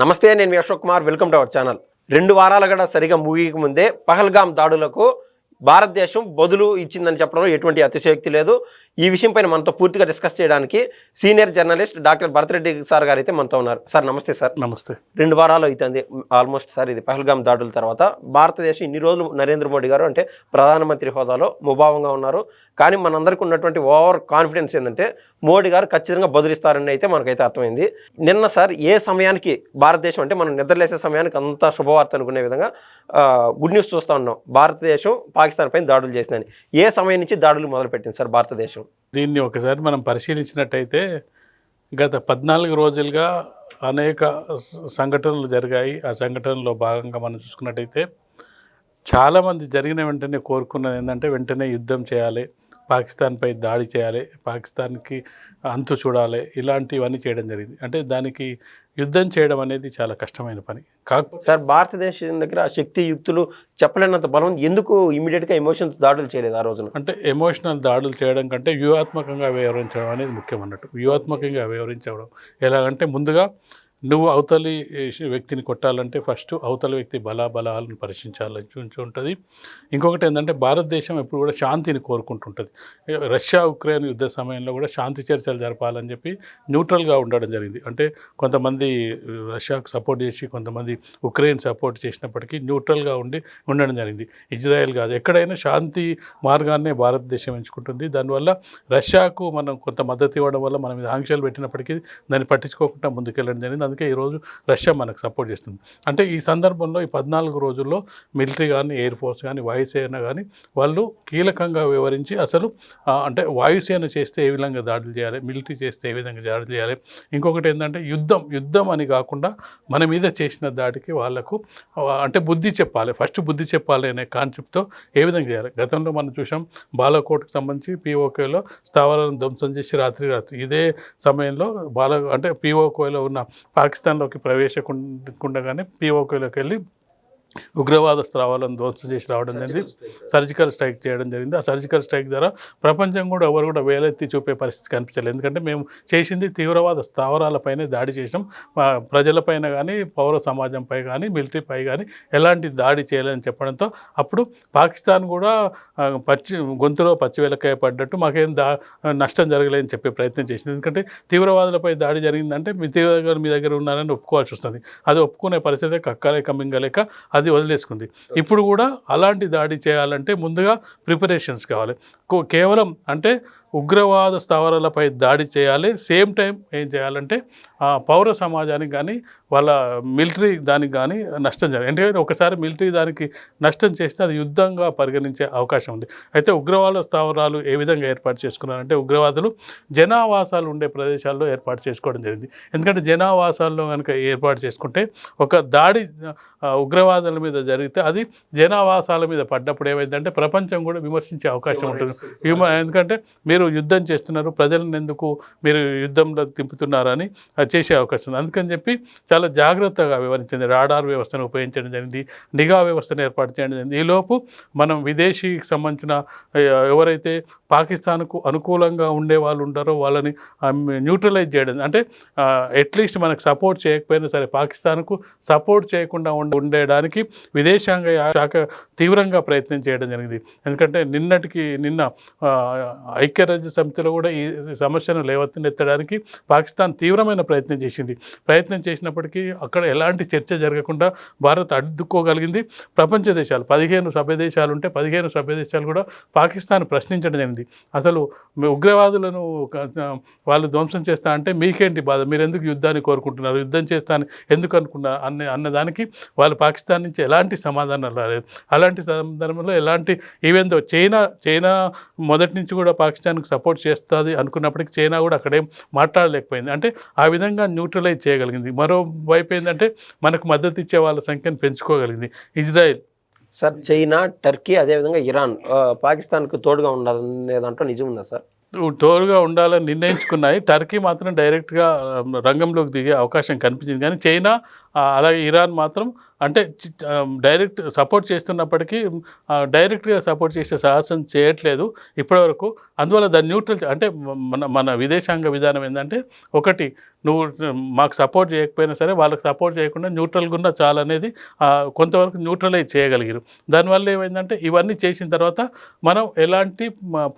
నమస్తే నేను మీ Ashok Kumar. Welcome to our channel. రెండు వారాల గడ సరిగా ముగియక ముందే పహల్గామ్ దాడులకు భారతదేశం బదులు ఇచ్చిందని చెప్పడంలో ఎటువంటి అతిశయోక్తి లేదు. ఈ విషయంపైన మనతో పూర్తిగా డిస్కస్ చేయడానికి senior journalist doctor Bharat Reddy sir గారు అయితే మనతో ఉన్నారు. సార్ నమస్తే సార్. నమస్తే. రెండు వారాలు అవుతుంది ఆల్మోస్ట్ సార్ ఇది పహల్గామ్ దాడుల తర్వాత. భారతదేశం ఇన్ని రోజులు నరేంద్ర మోడీ గారు అంటే ప్రధానమంత్రి హోదాలో ముభావంగా ఉన్నారు. కానీ మనందరికీ ఉన్నటువంటి ఓవర్ కాన్ఫిడెన్స్ ఏంటంటే మోడీ గారు ఖచ్చితంగా బదులిస్తారని అయితే మనకైతే అర్థమైంది. నిన్న సార్ ఏ సమయానికి భారతదేశం అంటే మనం నిద్రలేసే సమయానికి అంతా శుభవార్త అనుకునే విధంగా గుడ్ న్యూస్ చూస్తూ ఉన్నాం. భారతదేశం పాకిస్తాన్ పైన దాడులు చేసిందని. ఏ సమయం నుంచి దాడులు మొదలుపెట్టింది సార్ భారతదేశం? దీన్ని ఒకసారి మనం పరిశీలించినట్టయితే గత పద్నాలుగు రోజులుగా అనేక సంఘటనలు జరిగాయి. ఆ సంఘటనలో భాగంగా మనం చూసుకున్నట్టయితే చాలామంది జరిగిన వెంటనే కోరుకున్నది ఏంటంటే వెంటనే యుద్ధం చేయాలి. పాకిస్తాన్పై దాడి చేయాలి పాకిస్తాన్కి అంతు చూడాలి ఇలాంటివన్నీ చేయడం జరిగింది. అంటే దానికి యుద్ధం చేయడం అనేది చాలా కష్టమైన పని. కాకపోతే సార్ భారతదేశం దగ్గర ఆ శక్తి యుక్తులు చెప్పలేనంత బలం ఎందుకు ఇమీడియట్గా ఎమోషన్స్ దాడులు చేయలేదు ఆ రోజున? అంటే ఎమోషనల్ దాడులు చేయడం కంటే వ్యూహాత్మకంగా వ్యవహరించడం అనేది ముఖ్యం అన్నట్టు. వ్యూహాత్మకంగా వ్యవహరించడం ఎలాగంటే ముందుగా నువ్వు అవతలి వ్యక్తిని కొట్టాలంటే ఫస్ట్ అవతలి వ్యక్తి బలాబలాలను పరీక్షించాలని చూసి ఉంటుంది. ఇంకొకటి ఏంటంటే భారతదేశం ఎప్పుడు కూడా శాంతిని కోరుకుంటుంటుంది. రష్యా ఉక్రెయిన్ యుద్ధ సమయంలో కూడా శాంతి చర్చలు జరపాలని చెప్పి న్యూట్రల్గా ఉండడం జరిగింది. అంటే కొంతమంది రష్యాకు సపోర్ట్ చేసి కొంతమంది ఉక్రెయిన్ సపోర్ట్ చేసినప్పటికీ న్యూట్రల్గా ఉండి ఉండడం జరిగింది. ఇజ్రాయెల్ కాదు ఎక్కడైనా శాంతి మార్గాన్నే భారతదేశం ఎంచుకుంటుంది. దానివల్ల రష్యాకు మనం కొంత మద్దతు ఇవ్వడం వల్ల మన మీద ఆంక్షలు పెట్టినప్పటికీ దాన్ని పట్టించుకోకుండా ముందుకెళ్ళడం జరిగింది. అందుకే ఈరోజు రష్యా మనకు సపోర్ట్ చేస్తుంది. అంటే ఈ సందర్భంలో ఈ పద్నాలుగు రోజుల్లో మిలిటరీ కానీ ఎయిర్ ఫోర్స్ కానీ వాయుసేన కానీ వాళ్ళు కీలకంగా వివరించి అసలు అంటే వాయుసేన చేస్తే ఏ విధంగా దాడులు చేయాలి మిలిటరీ చేస్తే ఏ విధంగా దాడులు చేయాలి ఇంకొకటి ఏంటంటే యుద్ధం యుద్ధం అని కాకుండా మన మీద చేసిన దాడికి వాళ్ళకు అంటే బుద్ధి చెప్పాలి ఫస్ట్ బుద్ధి చెప్పాలి అనే కాన్సెప్ట్తో ఏ విధంగా చేయాలి. గతంలో మనం చూసాం బాలకోట్కి సంబంధించి పిఓకేలో స్థావరాలను ధ్వంసం చేసి రాత్రి రాత్రి ఇదే సమయంలో బాల అంటే పిఓకేలో ఉన్న పాకిస్తాన్లోకి ప్రవేశకుండగానే పిఓకేలోకి వెళ్ళి ఉగ్రవాద స్త్రావాలను ధ్వంసం చేసి రావడం జరిగింది. సర్జికల్ స్ట్రైక్ చేయడం జరిగింది. ఆ సర్జికల్ స్ట్రైక్ ద్వారా ప్రపంచం కూడా ఎవరు కూడా వేలెత్తి చూపే పరిస్థితి కనిపించలేదు. ఎందుకంటే మేము చేసింది తీవ్రవాద స్థావరాలపైనే దాడి చేసాం మా ప్రజలపైన కానీ పౌర సమాజంపై కానీ మిలిటరీపై కానీ ఎలాంటి దాడి చేయలేదని చెప్పడంతో అప్పుడు పాకిస్తాన్ కూడా పచ్చి గొంతులో పచ్చి వెలకాయ పడ్డట్టు మాకేం దా నష్టం జరగలేదని చెప్పే ప్రయత్నం చేసింది. ఎందుకంటే తీవ్రవాదులపై దాడి జరిగిందంటే మీ తీవ్రవాదులు మీ దగ్గర ఉన్నారని ఒప్పుకోవాల్సి వస్తుంది. అది ఒప్పుకునే పరిస్థితి కక్కలేక మింగలేక అది వదిలేసుకుంది. ఇప్పుడు కూడా అలాంటి దాడి చేయాలంటే ముందుగా ప్రిపరేషన్స్ కావాలి. కో- కేవలం అంటే ఉగ్రవాద స్థావరాలపై దాడి చేయాలి. సేమ్ టైం ఏం చేయాలంటే ఆ పౌర సమాజానికి కానీ వాళ్ళ మిలిటరీ దానికి కానీ నష్టం జరగదు ఎందుకంటే ఒకసారి మిలిటరీ దానికి నష్టం చేస్తే అది యుద్ధంగా పరిగణించే అవకాశం ఉంది. అయితే ఉగ్రవాద స్థావరాలు ఏ విధంగా ఏర్పాటు చేసుకున్నారంటే ఉగ్రవాదులు జనావాసాలు ఉండే ప్రదేశాల్లో ఏర్పాటు చేసుకోవడం జరిగింది. ఎందుకంటే జనావాసాల్లో కనుక ఏర్పాటు చేసుకుంటే ఒక దాడి ఉగ్రవాదుల మీద జరిగితే అది జనావాసాల మీద పడ్డప్పుడు ఏమైందంటే ప్రపంచం కూడా విమర్శించే అవకాశం ఉంటుంది. ఎందుకంటే మీరు యుద్ధం చేస్తున్నారు ప్రజలను ఎందుకు మీరు యుద్ధంలో దింపుతున్నారని అది చేసే అవకాశం ఉంది. అందుకని చెప్పి చాలా జాగ్రత్తగా వివరించింది రాడార్ వ్యవస్థను ఉపయోగించడం జరిగింది నిఘా వ్యవస్థను ఏర్పాటు చేయడం జరిగింది. ఈలోపు మనం విదేశీకి సంబంధించిన ఎవరైతే పాకిస్తాన్కు అనుకూలంగా ఉండే వాళ్ళు ఉంటారో వాళ్ళని న్యూట్రలైజ్ చేయడం అంటే అట్లీస్ట్ మనకు సపోర్ట్ చేయకపోయినా సరే పాకిస్తాన్కు సపోర్ట్ చేయకుండా ఉండ విదేశాంగ శాఖ తీవ్రంగా ప్రయత్నం చేయడం జరిగింది. ఎందుకంటే నిన్నటికి నిన్న ఐక్య ఐక్యరాజ్య సమితిలో కూడా ఈ సమస్యను లేవనెత్తడానికి పాకిస్తాన్ తీవ్రమైన ప్రయత్నం చేసింది. ప్రయత్నం చేసినప్పటికీ అక్కడ ఎలాంటి చర్చ జరగకుండా భారత్ అడ్డుకోగలిగింది. ప్రపంచ దేశాలు పదిహేను సభ్య దేశాలు ఉంటే పదిహేను సభ్య దేశాలు కూడా పాకిస్తాన్ ప్రశ్నించడం జరిగింది. అసలు ఉగ్రవాదులను వాళ్ళు ధ్వంసం చేస్తా అంటే మీకేంటి బాధ? మీరు ఎందుకు యుద్ధాన్ని కోరుకుంటున్నారు? యుద్ధం చేస్తాను ఎందుకు అనుకున్నారు అన్న అన్నదానికి వాళ్ళు పాకిస్తాన్ నుంచి ఎలాంటి సమాధానం రాలేదు. అలాంటి సందర్భంలో ఎలాంటి ఈవెన్ చైనా చైనా మొదటి నుంచి కూడా పాకిస్తాన్ పాకిస్తాన్కి సపోర్ట్ చేస్తుంది అనుకున్నప్పటికీ చైనా కూడా అక్కడేం మాట్లాడలేకపోయింది. అంటే ఆ విధంగా న్యూట్రలైజ్ చేయగలిగింది. మరోవైపు ఏంటంటే మనకు మద్దతు ఇచ్చే వాళ్ళ సంఖ్యను పెంచుకోగలిగింది. ఇజ్రాయెల్. సార్ చైనా టర్కీ అదేవిధంగా ఇరాన్ పాకిస్తాన్కు తోడుగా ఉండదనే దాంట్లో నిజం ఉందా సార్? తోడుగా ఉండాలని నిర్ణయించుకున్నాయి. టర్కీ మాత్రం డైరెక్ట్గా రంగంలోకి దిగే అవకాశం కనిపించింది. కానీ చైనా అలాగే ఇరాన్ మాత్రం అంటే చి- డైరెక్ట్ సపోర్ట్ చేస్తున్నప్పటికీ డైరెక్ట్గా సపోర్ట్ చేసే సాహసం చేయట్లేదు ఇప్పటివరకు. అందువల్ల దాన్ని న్యూట్రల్ అంటే మన మన విదేశాంగ విధానం ఏంటంటే ఒకటి నువ్వు మాకు సపోర్ట్ చేయకపోయినా సరే వాళ్ళకి సపోర్ట్ చేయకుండా న్యూట్రల్గా ఉన్న చాలా అనేది కొంతవరకు న్యూట్రలైజ్ చేయగలిగారు. దానివల్ల ఏమైందంటే ఇవన్నీ చేసిన తర్వాత మనం ఎలాంటి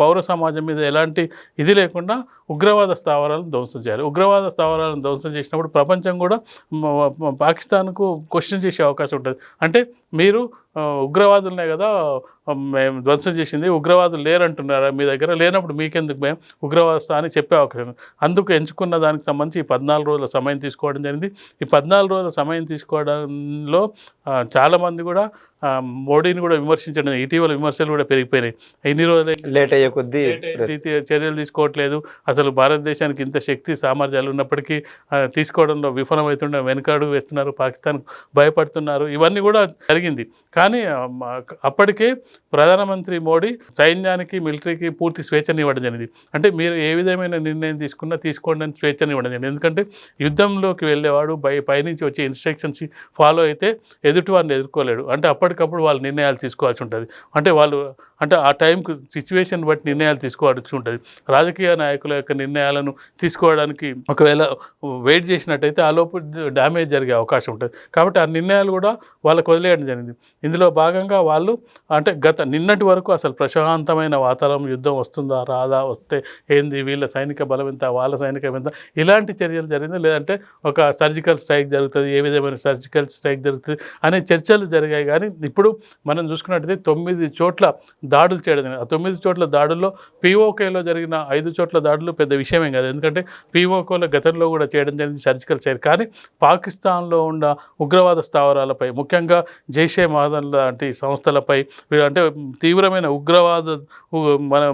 పౌర సమాజం మీద ఎలాంటి ఇది లేకుండా ఉగ్రవాద స్థావరాలను ధ్వంసం చేయాలి. ఉగ్రవాద స్థావరాలను ధ్వంసం చేసినప్పుడు ప్రపంచం కూడా పాకిస్తాన్కు క్వశ్చన్ చేసే అవకాశం ఉంటుంది. అంటే మీరు ఉగ్రవాదులనే కదా మేము ధ్వంసం చేసింది. ఉగ్రవాదులు లేరంటున్నారా మీ దగ్గర? లేనప్పుడు మీకెందుకు మేము ఉగ్రవాదస్థ అని చెప్పే అవకాశం. అందుకు ఎంచుకున్న దానికి సంబంధించి ఈ పద్నాలుగు రోజుల సమయం తీసుకోవడం జరిగింది. ఈ పద్నాలుగు రోజుల సమయం తీసుకోవడంలో చాలామంది కూడా మోడీని కూడా విమర్శించడం ఇటీవల విమర్శలు కూడా పెరిగిపోయినాయి. ఎన్ని రోజులు లేట్ అయ్యే కొద్దీ చర్యలు తీసుకోవట్లేదు. అసలు భారతదేశానికి ఇంత శక్తి సామర్థ్యాలు ఉన్నప్పటికీ తీసుకోవడంలో విఫలమవుతుండే వెనుకాడు వేస్తున్నారు. పాకిస్తాన్ భయపడుతున్నారు. ఇవన్నీ కూడా జరిగింది. కానీ అప్పటికే ప్రధానమంత్రి మోడీ సైన్యానికి మిలిటరీకి పూర్తి స్వేచ్ఛని ఇవ్వడం జరిగింది. అంటే మీరు ఏ విధమైన నిర్ణయం తీసుకున్నా తీసుకోండి అని స్వేచ్ఛని ఇవ్వడం జరిగింది. ఎందుకంటే యుద్ధంలోకి వెళ్ళేవాడు పై పైనుంచి వచ్చే ఇన్స్ట్రక్షన్స్ ఫాలో అయితే ఎదుటి వారిని ఎదుర్కోలేడు. అంటే అప్పటికప్పుడు వాళ్ళు నిర్ణయాలు తీసుకోవాల్సి ఉంటుంది. అంటే వాళ్ళు అంటే ఆ టైంకి సిచ్యువేషన్ బట్టి నిర్ణయాలు తీసుకోవాల్సి ఉంటుంది. రాజకీయ నాయకుల యొక్క నిర్ణయాలను తీసుకోవడానికి ఒకవేళ వెయిట్ చేసినట్టయితే ఆ లోపు డ్యామేజ్ జరిగే అవకాశం ఉంటుంది. కాబట్టి ఆ నిర్ణయాలు కూడా వాళ్ళకు వదిలేయడం జరిగింది. ఇందులో భాగంగా వాళ్ళు అంటే గత నిన్నటి వరకు అసలు ప్రశాంతమైన వాతావరణం యుద్ధం వస్తుందా రాదా వస్తే ఏంది వీళ్ళ సైనిక బలం ఎంత వాళ్ళ సైనిక ఎంత ఇలాంటి చర్యలు జరిగింది. లేదంటే ఒక సర్జికల్ స్ట్రైక్ జరుగుతుంది ఏ విధమైన సర్జికల్ స్ట్రైక్ జరుగుతుంది అనే చర్చలు జరిగాయి. కానీ ఇప్పుడు మనం చూసుకున్నట్టయితే తొమ్మిది చోట్ల దాడులు చేయడం జరిగింది. ఆ తొమ్మిది చోట్ల దాడుల్లో పీఓకేలో జరిగిన ఐదు చోట్ల దాడులు పెద్ద విషయమేం కాదు. ఎందుకంటే పీఓకేలో గతంలో కూడా చేయడం జరిగింది సర్జికల్ స్ట్రైక్ కానీ పాకిస్తాన్లో ఉన్న ఉగ్రవాద స్థావరాలపై ముఖ్యంగా జైషే మహదన్ లాంటి సంస్థలపై అంటే తీవ్రమైన ఉగ్రవాద మన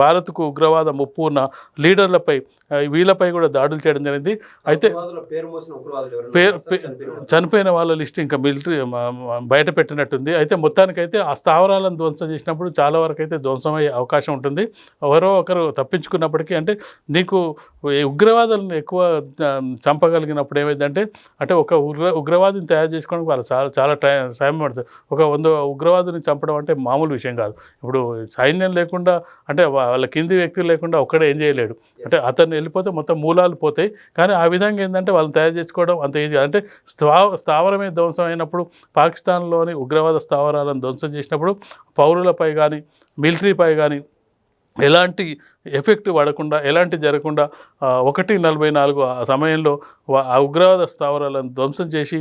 భారత్కు ఉగ్రవాద ముప్పు ఉన్న లీడర్లపై వీళ్ళపై కూడా దాడులు చేయడం జరిగింది. అయితే పేరు చనిపోయిన వాళ్ళు. లిస్ట్ ఇంకా మిలిటరీ బయట పెట్టినట్టుంది. అయితే మొత్తానికైతే ఆ స్థావరాలను ధ్వంసం చేసినప్పుడు చాలా వరకు అయితే ధ్వంసం అయ్యే అవకాశం ఉంటుంది. ఎవరో ఒకరు తప్పించుకున్నప్పటికీ అంటే నీకు ఉగ్రవాదులను ఎక్కువ చంపగలిగినప్పుడు ఏమైందంటే అంటే ఒక ఉగ్ర ఉగ్రవాదిని తయారు చేసుకోవడానికి వాళ్ళు చాలా చాలా టైం సమయం పడుతుంది ఒక వంద ఉగ్రవాదిని చంపడం అంటే మామూలు విషయం కాదు. ఇప్పుడు సైన్యం లేకుండా అంటే వాళ్ళ కింది వ్యక్తులు లేకుండా ఒక్కడే ఏం చేయలేడు. అంటే అతను వెళ్ళిపోతే మొత్తం మూలాలు పోతాయి. కానీ ఆ విధంగా ఏంటంటే వాళ్ళని తయారు చేసుకోవడం అంత ఈజీ అంటే స్థా స్థావరమే ధ్వంసం అయినప్పుడు పాకిస్తాన్లోని ఉగ్రవాద స్థావరాలను ధ్వంసం చేసినప్పుడు పౌరులపై కానీ మిలిటరీపై కానీ ఎలాంటి ఎఫెక్ట్ పడకుండా ఎలాంటి జరగకుండా ఒకటి నలభై నాలుగు ఆ సమయంలో ఆ ఉగ్రవాద స్థావరాలను ధ్వంసం చేసి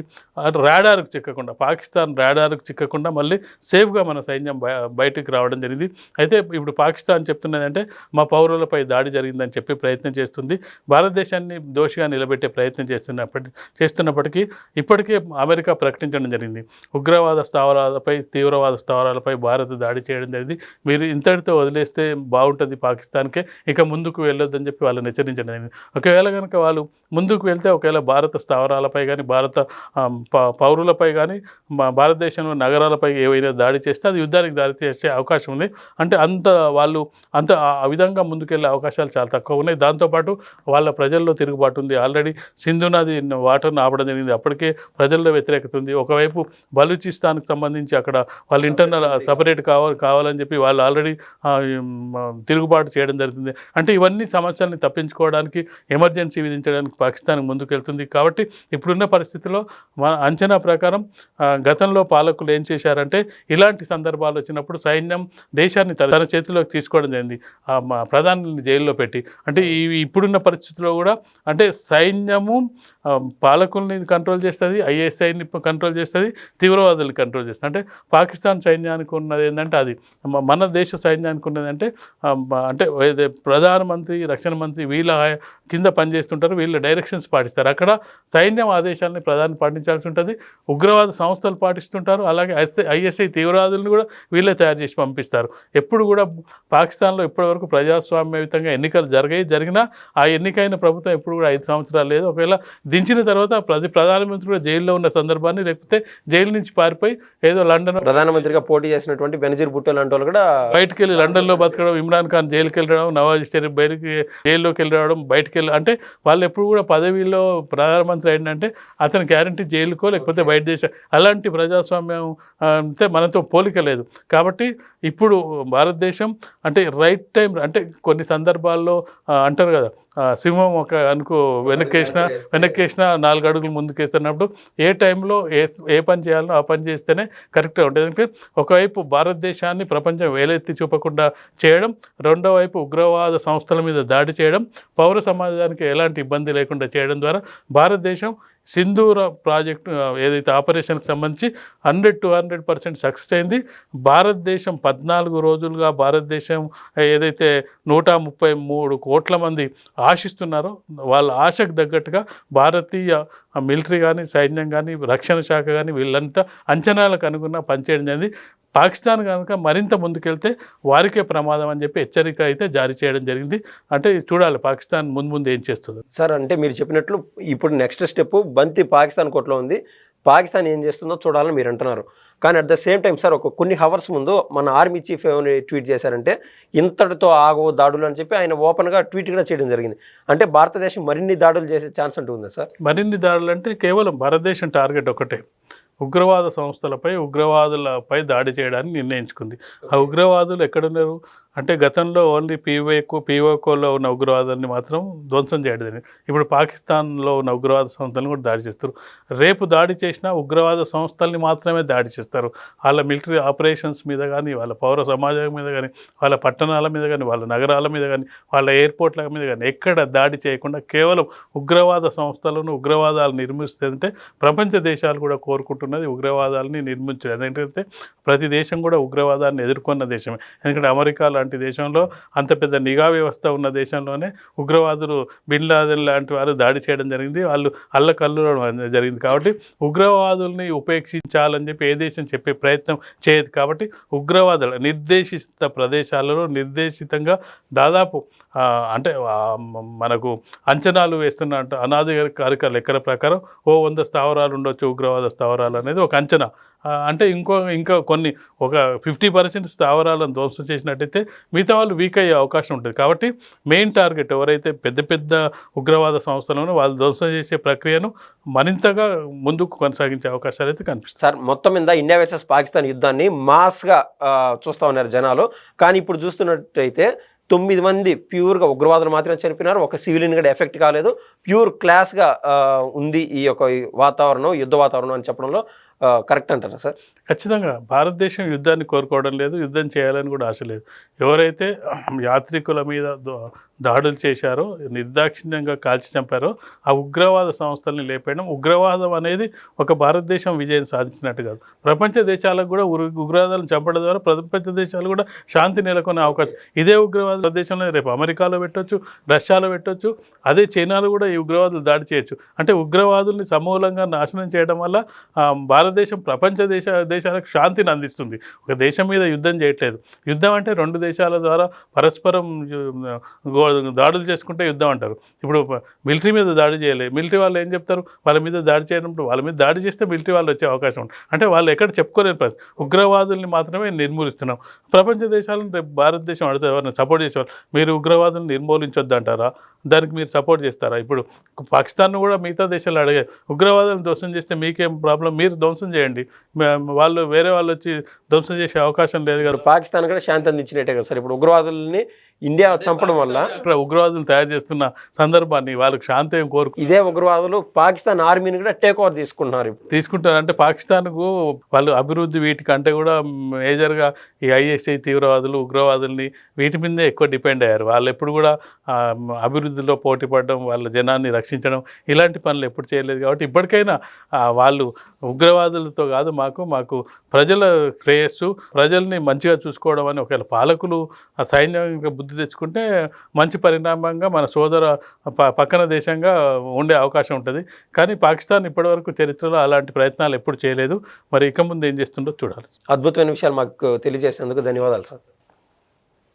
రాడార్కు చిక్కకుండా పాకిస్తాన్ రాడార్కు చిక్కకుండా మళ్ళీ సేఫ్గా మన సైన్యం బయటకు బయటికి రావడం జరిగింది. అయితే ఇప్పుడు పాకిస్తాన్ చెప్తున్నది అంటే మా పౌరులపై దాడి జరిగిందని చెప్పి ప్రయత్నం చేస్తుంది. భారతదేశాన్ని దోషిగా నిలబెట్టే ప్రయత్నం చేస్తున్నప్పటి చేస్తున్నప్పటికీ ఇప్పటికే అమెరికా ప్రకటించడం జరిగింది. ఉగ్రవాద స్థావరాలపై తీవ్రవాద స్థావరాలపై భారత్ దాడి చేయడం జరిగింది. మీరు ఇంతటితో వదిలేస్తే బాగుంటుంది పాకిస్తాన్ పాకిస్తాన్కే ఇక ముందుకు వెళ్ళొద్దని చెప్పి వాళ్ళని హెచ్చరించడం. జరిగింది ఒకవేళ కనుక వాళ్ళు ముందుకు వెళ్తే ఒకవేళ భారత స్థావరాలపై కానీ భారత పౌరులపై కానీ భారతదేశంలో నగరాలపై ఏవైనా దాడి చేస్తే అది యుద్ధానికి దారి చేసే అవకాశం ఉంది. అంటే అంత వాళ్ళు అంత ఆ ఆ విధంగా ముందుకెళ్ళే అవకాశాలు చాలా తక్కువ ఉన్నాయి. దాంతోపాటు వాళ్ళ ప్రజల్లో తిరుగుబాటు ఉంది. ఆల్రెడీ సింధు నది వాటర్ను ఆపడం జరిగింది. అప్పటికే ప్రజల్లో వ్యతిరేకత ఉంది. ఒకవైపు బలూచిస్తాన్కి సంబంధించి అక్కడ వాళ్ళు ఇంటర్నల్ సపరేట్ కావాలి కావాలని చెప్పి వాళ్ళు ఆల్రెడీ తిరుగుబాటు చేయడం జరుగుతుంది. అంటే ఇవన్నీ సమస్యల్ని తప్పించుకోవడానికి ఎమర్జెన్సీ విధించడానికి పాకిస్తాన్ ముందుకెళ్తుంది. కాబట్టి ఇప్పుడున్న పరిస్థితిలో మన అంచనా ప్రకారం గతంలో పాలకులు ఏం చేశారంటే ఇలాంటి సందర్భాలు వచ్చినప్పుడు సైన్యం దేశాన్ని తన చేతిలోకి తీసుకోవడం జరిగింది. ఆ, మా ప్రధాని జైల్లో పెట్టి. అంటే ఈ ఇప్పుడున్న పరిస్థితిలో కూడా అంటే సైన్యము పాలకుల్ని కంట్రోల్ చేస్తుంది ఐఎస్ఐని కంట్రోల్ చేస్తుంది తీవ్రవాదుల్ని కంట్రోల్ చేస్తుంది. అంటే పాకిస్తాన్ సైన్యానికి ఉన్నది ఏంటంటే అది మన దేశ సైన్యానికి ఉన్నది అంటే అంటే ఏదే ప్రధానమంత్రి రక్షణ మంత్రి వీళ్ళ కింద పనిచేస్తుంటారు వీళ్ళ డైరెక్షన్స్ పాటిస్తారు. అక్కడ సైన్యం ఆదేశాలని ప్రధాని పాటించాల్సి ఉంటుంది. ఉగ్రవాద సంస్థలు పాటిస్తుంటారు. అలాగే ఐఎస్ఐ ఐఎస్ఐ తీవ్రవాదులను కూడా వీళ్ళే తయారు చేసి పంపిస్తారు. ఎప్పుడు కూడా పాకిస్తాన్లో ఇప్పటివరకు ప్రజాస్వామ్యయుతంగా ఎన్నికలు జరిగాయి. జరిగినా ఆ ఎన్నికైన ప్రభుత్వం ఎప్పుడు కూడా ఐదు సంవత్సరాలు లేదు. ఒకవేళ దించిన తర్వాత ప్రతి ప్రధానమంత్రి కూడా జైల్లో ఉన్న సందర్భాన్ని లేకపోతే జైలు నుంచి పారిపోయి ఏదో లండన్ ప్రధానమంత్రిగా పోటీ చేసినటువంటి బెనజీర్ భుట్టో లాంటి వాళ్ళు కూడా బయటికి వెళ్ళి లండన్లో బతకడం ఇమ్రాన్ ఖాన్ జైలుకి వెళ్ళడం రావడం నవాజ్ షరీఫ్ బయటికి జైల్లోకి వెళ్ళి రావడం బయటికి వెళ్ళి అంటే వాళ్ళు ఎప్పుడు కూడా పదవిలో ప్రధానమంత్రి ఏంటంటే అతను గ్యారంటీ జైలుకో లేకపోతే బయట దేశ అలాంటి ప్రజాస్వామ్యం ఆ, అంతే మనతో పోలిక లేదు. కాబట్టి ఇప్పుడు భారతదేశం అంటే రైట్ టైం అంటే కొన్ని సందర్భాల్లో అంటారు కదా సింహం ఒక అనుకో వెనక్కేసిన వెనక్కేసిన నాలుగు అడుగులు ముందుకేస్తున్నప్పుడు ఏ టైంలో ఏ ఏ పని చేయాలో ఆ పని చేస్తేనే కరెక్ట్గా ఉంటుంది. ఎందుకంటే ఒకవైపు భారతదేశాన్ని ప్రపంచం వేలెత్తి చూపకుండా చేయడం రెండో వైపు ఉగ్రవాద సంస్థల మీద దాడి చేయడం పౌర సమాజానికి ఎలాంటి ఇబ్బంది లేకుండా చేయడం ద్వారా భారతదేశం సింధూర ప్రాజెక్ట్ ఏదైతే ఆపరేషన్కి సంబంధించి hundred to hundred percent success అయింది. భారతదేశం పద్నాలుగు రోజులుగా భారతదేశం ఏదైతే నూట ముప్పై మూడు కోట్ల మంది ఆశిస్తున్నారో వాళ్ళ ఆశకు తగ్గట్టుగా భారతీయ మిలిటరీ కానీ సైన్యం కానీ రక్షణ శాఖ కానీ వీళ్ళంతా అంచనాలకు అనుగుణ పనిచేయడం జరిగింది. పాకిస్తాన్ కనుక మరింత ముందుకెళ్తే వారికే ప్రమాదం అని చెప్పి హెచ్చరిక అయితే జారీ చేయడం జరిగింది. అంటే చూడాలి పాకిస్తాన్ ముందు ముందు ఏం చేస్తుంది? సార్ అంటే మీరు చెప్పినట్లు ఇప్పుడు నెక్స్ట్ స్టెప్ బంతి పాకిస్తాన్ కోర్టులో ఉంది. పాకిస్తాన్ ఏం చేస్తుందో చూడాలని మీరు అంటున్నారు. కానీ at the same time sir ఒక కొన్ని హవర్స్ ముందు మన ఆర్మీ చీఫ్ ఏమని ట్వీట్ చేశారంటే ఇంతటితో ఆగవు దాడులు అని చెప్పి ఆయన ఓపెన్గా ట్వీట్ కూడా చేయడం జరిగింది. అంటే భారతదేశం మరిన్ని దాడులు చేసే ఛాన్స్ అంటూ ఉందా సార్? మరిన్ని దాడులు అంటే కేవలం భారతదేశం టార్గెట్ ఒకటే. ఉగ్రవాద సంస్థలపై ఉగ్రవాదులపై దాడి చేయడానికి నిర్ణయించుకుంది. ఆ ఉగ్రవాదులు ఎక్కడున్నారు? అంటే గతంలో ఓన్లీ పీవైకో పీఓకోలో ఉన్న ఉగ్రవాదాన్ని మాత్రం ధ్వంసం చేయడం ఇప్పుడు పాకిస్తాన్లో ఉన్న ఉగ్రవాద సంస్థలను కూడా దాడి చేస్తారు. రేపు దాడి చేసిన ఉగ్రవాద సంస్థల్ని మాత్రమే దాడి చేస్తారు. వాళ్ళ మిలిటరీ ఆపరేషన్స్ మీద కానీ వాళ్ళ పౌర సమాజం మీద కానీ వాళ్ళ పట్టణాల మీద కానీ వాళ్ళ నగరాల మీద కానీ వాళ్ళ ఎయిర్పోర్ట్ల మీద కానీ ఎక్కడ దాడి చేయకుండా కేవలం ఉగ్రవాద సంస్థలను ఉగ్రవాదాలు నిర్మిస్తుంటే ప్రపంచ దేశాలు కూడా కోరుకుంటున్నది ఉగ్రవాదాలని నిర్మించడం ఎందుకంటే ప్రతి దేశం కూడా ఉగ్రవాదాన్ని ఎదుర్కొన్న దేశమే. ఎందుకంటే అమెరికా లాంటి దేశంలో అంత పెద్ద నిఘా వ్యవస్థ ఉన్న దేశంలోనే ఉగ్రవాదులు బిన్ లాదెన్ లాంటి వారు దాడి చేయడం జరిగింది. వాళ్ళు అల్లకల్లు జరిగింది. కాబట్టి ఉగ్రవాదుల్ని ఉపేక్షించాలని చెప్పి ఏ దేశం చెప్పే ప్రయత్నం చేయదు. కాబట్టి ఉగ్రవాదులు నిర్దేశిత ప్రదేశాలలో నిర్దేశితంగా దాదాపు అంటే మనకు అంచనాలు వేస్తున్న అంటే అనాధికారిక లెక్కల ప్రకారం ఓ వంద స్థావరాలు ఉండొచ్చు ఉగ్రవాద స్థావరాలు అనేది ఒక అంచనా. అంటే ఇంకో ఇంకా కొన్ని ఒక ఫిఫ్టీ పర్సెంట్ స్థావరాలను ధ్వంసం చేసినట్టయితే మిగతా వాళ్ళు వీక్ అయ్యే అవకాశం ఉంటుంది. కాబట్టి మెయిన్ టార్గెట్ ఎవరైతే పెద్ద పెద్ద ఉగ్రవాద సంస్థలను వాళ్ళు ధ్వంసం చేసే ప్రక్రియను మరింతగా ముందుకు కొనసాగించే అవకాశాలు అయితే కనిపిస్తాయి. సార్ మొత్తం మీద ఇండియా వర్సెస్ పాకిస్తాన్ యుద్ధాన్ని మాస్గా చూస్తూ ఉన్నారు జనాలు. కానీ ఇప్పుడు చూస్తున్నట్టయితే తొమ్మిది మంది ప్యూర్గా ఉగ్రవాదులు మాత్రమే చనిపోయినారు. ఒక సివిలియన్ కూడా ఎఫెక్ట్ కాలేదు. ప్యూర్ క్లాస్గా ఉంది ఈ యొక్క వాతావరణం యుద్ధ వాతావరణం అని చెప్పడంలో. కరెక్ట్ అంటారా సార్? ఖచ్చితంగా. భారతదేశం యుద్ధాన్ని కోరుకోవడం లేదు యుద్ధం చేయాలని కూడా ఆశ లేదు. ఎవరైతే యాత్రికుల మీద దాడులు చేశారో నిర్దాక్షిణ్యంగా కాల్చి చంపారో ఆ ఉగ్రవాద సంస్థల్ని లేపేయడం ఉగ్రవాదం అనేది ఒక భారతదేశం విజయం సాధించినట్టు కాదు. ప్రపంచ దేశాలకు కూడా ఉగ్రవాదాలను చంపడం ద్వారా ప్రపంచ దేశాలు కూడా శాంతి నెలకొనే అవకాశం. ఇదే ఉగ్రవాద ప్రదేశంలో రేపు అమెరికాలో పెట్టొచ్చు రష్యాలో పెట్టొచ్చు అదే చైనాలో కూడా ఈ ఉగ్రవాదులు దాడి చేయొచ్చు. అంటే ఉగ్రవాదుల్ని సమూలంగా నాశనం చేయడం వల్ల భారత భారతదేశం ప్రపంచ దేశ దేశాలకు శాంతిని అందిస్తుంది. ఒక దేశం మీద యుద్ధం చేయట్లేదు. యుద్ధం అంటే రెండు దేశాల ద్వారా పరస్పరం గో- దాడులు చేసుకుంటే యుద్ధం అంటారు. ఇప్పుడు మిలిటరీ మీద దాడి చేయలేదు మిలిటరీ వాళ్ళు ఏం చెప్తారు? వాళ్ళ మీద దాడి చేయనప్పుడు వాళ్ళ మీద దాడి చేస్తే మిలిటరీ వాళ్ళు వచ్చే అవకాశం ఉంది అంటే వాళ్ళు ఎక్కడ చెప్పుకోలేని పరిస్థితి. ఉగ్రవాదుల్ని మాత్రమే నిర్మూలిస్తున్నాం. ప్రపంచ దేశాలను రేపు భారతదేశం అడితే ఎవరిని సపోర్ట్ చేసేవాళ్ళు మీరు ఉగ్రవాదులను నిర్మూలించొద్దు అంటారా? దానికి మీరు సపోర్ట్ చేస్తారా? ఇప్పుడు పాకిస్తాన్ కూడా మిగతా దేశాలు అడిగే ఉగ్రవాదులను ధ్వంసం చేస్తే మీకేం ప్రాబ్లం? మీరు ధ్వంసం చేయండి. వాళ్ళు వేరే వాళ్ళు వచ్చి ధ్వంసం చేసే అవకాశం లేదు కదా. పాకిస్తాన్ కూడా శాంతి అందించినట్టే కదా సార్. ఇప్పుడు ఉగ్రవాదుల్ని ఇండియా చంపడం వల్ల ఇక్కడ ఉగ్రవాదులు తయారు చేస్తున్న సందర్భాన్ని వాళ్ళకి శాంతి కోరుకు ఇదే ఉగ్రవాదులు పాకిస్తాన్ ఆర్మీని కూడా టేక్ ఓవర్ తీసుకుంటున్నారు. తీసుకుంటారు అంటే పాకిస్తాన్కు వాళ్ళు అభివృద్ధి వీటికంటే కూడా మేజర్గా ఈ ఐఎస్ఐ తీవ్రవాదులు ఉగ్రవాదుల్ని వీటి మీదే ఎక్కువ డిపెండ్ అయ్యారు వాళ్ళు ఎప్పుడు కూడా అభివృద్ధిలో పోటీ పడడం వాళ్ళ జనాన్ని రక్షించడం ఇలాంటి పనులు ఎప్పుడు చేయలేదు కాబట్టి ఇప్పటికైనా వాళ్ళు ఉగ్రవాదులతో కాదు మాకు మాకు ప్రజల శ్రేయస్సు ప్రజల్ని మంచిగా చూసుకోవడం అని ఒకవేళ పాలకులు ఆ సైన్యంగా అభివృద్ధి తెచ్చుకుంటే మంచి పరిణామంగా మన సోదర పక్కన దేశంగా ఉండే అవకాశం ఉంటుంది. కానీ పాకిస్తాన్ ఇప్పటివరకు చరిత్రలో అలాంటి ప్రయత్నాలు ఎప్పుడు చేయలేదు. మరి ఇక ముందు ఏం చేస్తుండో చూడాలి. అద్భుతమైన విషయాలు మాకు తెలియజేసేందుకు ధన్యవాదాలు సార్.